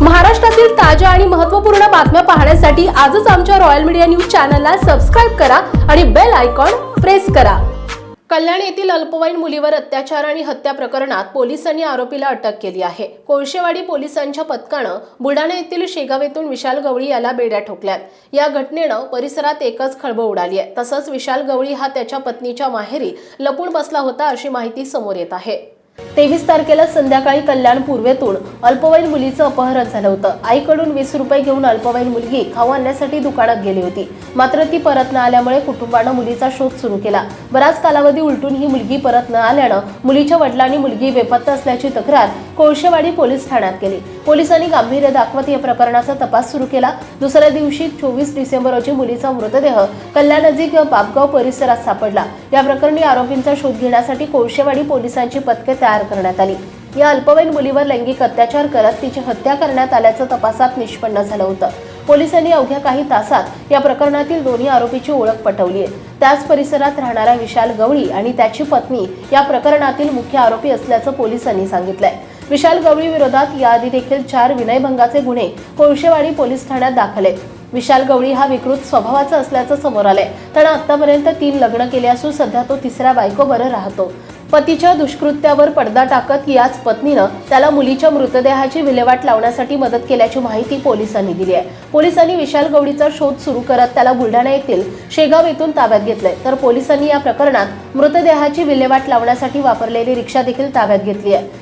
महाराष्ट्रातील ताज्या आणि महत्त्वपूर्ण बातम्या पाहण्यासाठी आजच आमच्या रॉयल मीडिया न्यूज चॅनलला सबस्क्राईब करा आणि बेल आयकॉन प्रेस करा. कल्याण येथील अल्पवयीन मुलीवर अत्याचार आणि हत्या प्रकरणात पोलिसांनी आरोपीला अटक केली आहे. कोळशेवाडी पोलिसांच्या पथकानं बुलढाणा येथील शेगाव येथून विशाल गवळी याला बेड्या ठोकल्यात. या घटनेनं परिसरात एकच खळबळ उडाली आहे. तसंच विशाल गवळी हा त्याच्या पत्नीच्या माहेरी लपून बसला होता अशी माहिती समोर येत आहे. तेवीस तारखेला संध्याकाळी कल्याण पूर्वेतून अल्पवयीन मुलीचं अपहरण झालं होतं. आईकडून वीस रुपये घेऊन अल्पवयीन मुलगी खाऊ आणण्यासाठी दुकानात गेली होती. मात्र ती परत न आल्यामुळे कुटुंबानं मुलीचा शोध सुरू केला. बराच कालावधी उलटून ही मुलगी परत न आल्यानं मुलीच्या वडिलांनी मुलगी बेपत्ता असल्याची तक्रार कोळशेवाडी पोलीस ठाण्यात केली. पोलिसांनी गांभीर्य दाखवत या प्रकरणाचा तपास सुरू केला. दुसऱ्या दिवशी चोवीस डिसेंबर रोजी मुलीचा मृतदेह कल्याणनजीक बापगाव परिसरात सापडला. या प्रकरणी आरोपींचा शोध घेण्यासाठी कोळशेवाडी पोलिसांची पथके तयार करण्यात आली. या अल्पवयीन मुलीवर लैंगिक अत्याचार करत तिची हत्या करण्यात आल्याचं तपासात निष्पन्न झालं होतं. पोलिसांनी अवघ्या काही तासात या प्रकरणातील दोन्ही आरोपीची ओळख पटवली आहे त्याच परिसरात राहणारा विशाल गवळी आणि त्याची पत्नी या प्रकरणातील मुख्य आरोपी असल्याचं पोलिसांनी सांगितलंय. विशाल गवळी विरोधात याआधी देखील चार विनयभंगाचे गुन्हे कोळशेवाडी पोलीस ठाण्यात दाखल. आहेत विशाल गवळी हा विकृत स्वभावाचा असल्याचं समोर आलंय. त्यानं आतापर्यंत तीन लग्न केले असून सध्या तो तिसऱ्या बायको बरं राहतो. पतीच्या दुष्कृत्यावर पडदा टाकत याच पत्नीनं त्याला मुलीच्या मृतदेहाची विल्हेवाट लावण्यासाठी मदत केल्याची माहिती पोलिसांनी दिली आहे. पोलिसांनी विशाल गवळीचा शोध सुरू करत त्याला बुलढाणा येथील शेगाव येथून ताब्यात घेतलंय. तर पोलिसांनी या प्रकरणात मृतदेहाची विल्हेवाट लावण्यासाठी वापरलेली रिक्षा देखील ताब्यात घेतली आहे.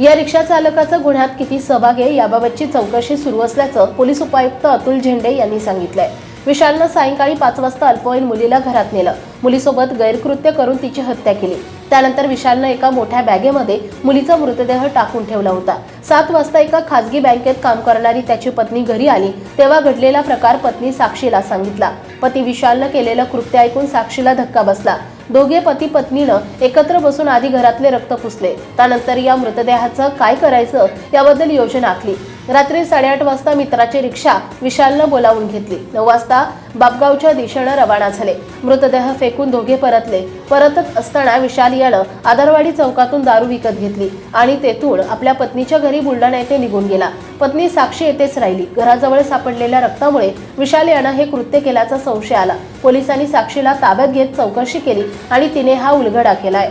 या रिक्षा चालकाचा गुन्ह्यात किती सहभाग आहे याबाबतची चौकशी सुरू असल्याचं पोलीस उपायुक्त अतुल झेंडे यांनी सांगितलंय. विशालनं सायंकाळी पाच वाजता अल्पवयीन मुलीला घरात नेलं. मुलीसोबत गैरकृत्य करून तिची हत्या केली. त्यानंतर विशालनं एका मोठ्या बॅगेमध्ये मुलीचा मृतदेह टाकून ठेवला होता. सात वाजता एका खासगी बँकेत काम करणारी त्याची पत्नी घरी आली. तेव्हा घडलेला प्रकार पत्नी साक्षीला सांगितला. पती विशालनं केलेलं कृत्य ऐकून साक्षीला धक्का बसला. दोघे पती पत्नीनं एकत्र बसून आधी घरातले रक्त पुसले. त्यानंतर या मृतदेहाचं काय करायचं याबद्दल योजना आखली. रात्री साडेआठ वाजता मित्राची रिक्षा विशालनं बोलावून घेतली. नऊ वाजता बापगावच्या दिशेनं रवाना झाले. मृतदेह फेकून दोघे परतले. परतत असताना विशाल यानं आदरवाडी चौकातून दारू विकत घेतली आणि तेथून आपल्या पत्नीच्या घरी बुलढाणा येथे निघून गेला. पत्नी साक्षी येथेच राहिली. घराजवळ सापडलेल्या रक्तामुळे विशाल यानं हे कृत्य केल्याचा संशय आला. पोलिसांनी साक्षीला ताब्यात घेत चौकशी केली आणि तिने हा उलगडा केलाय.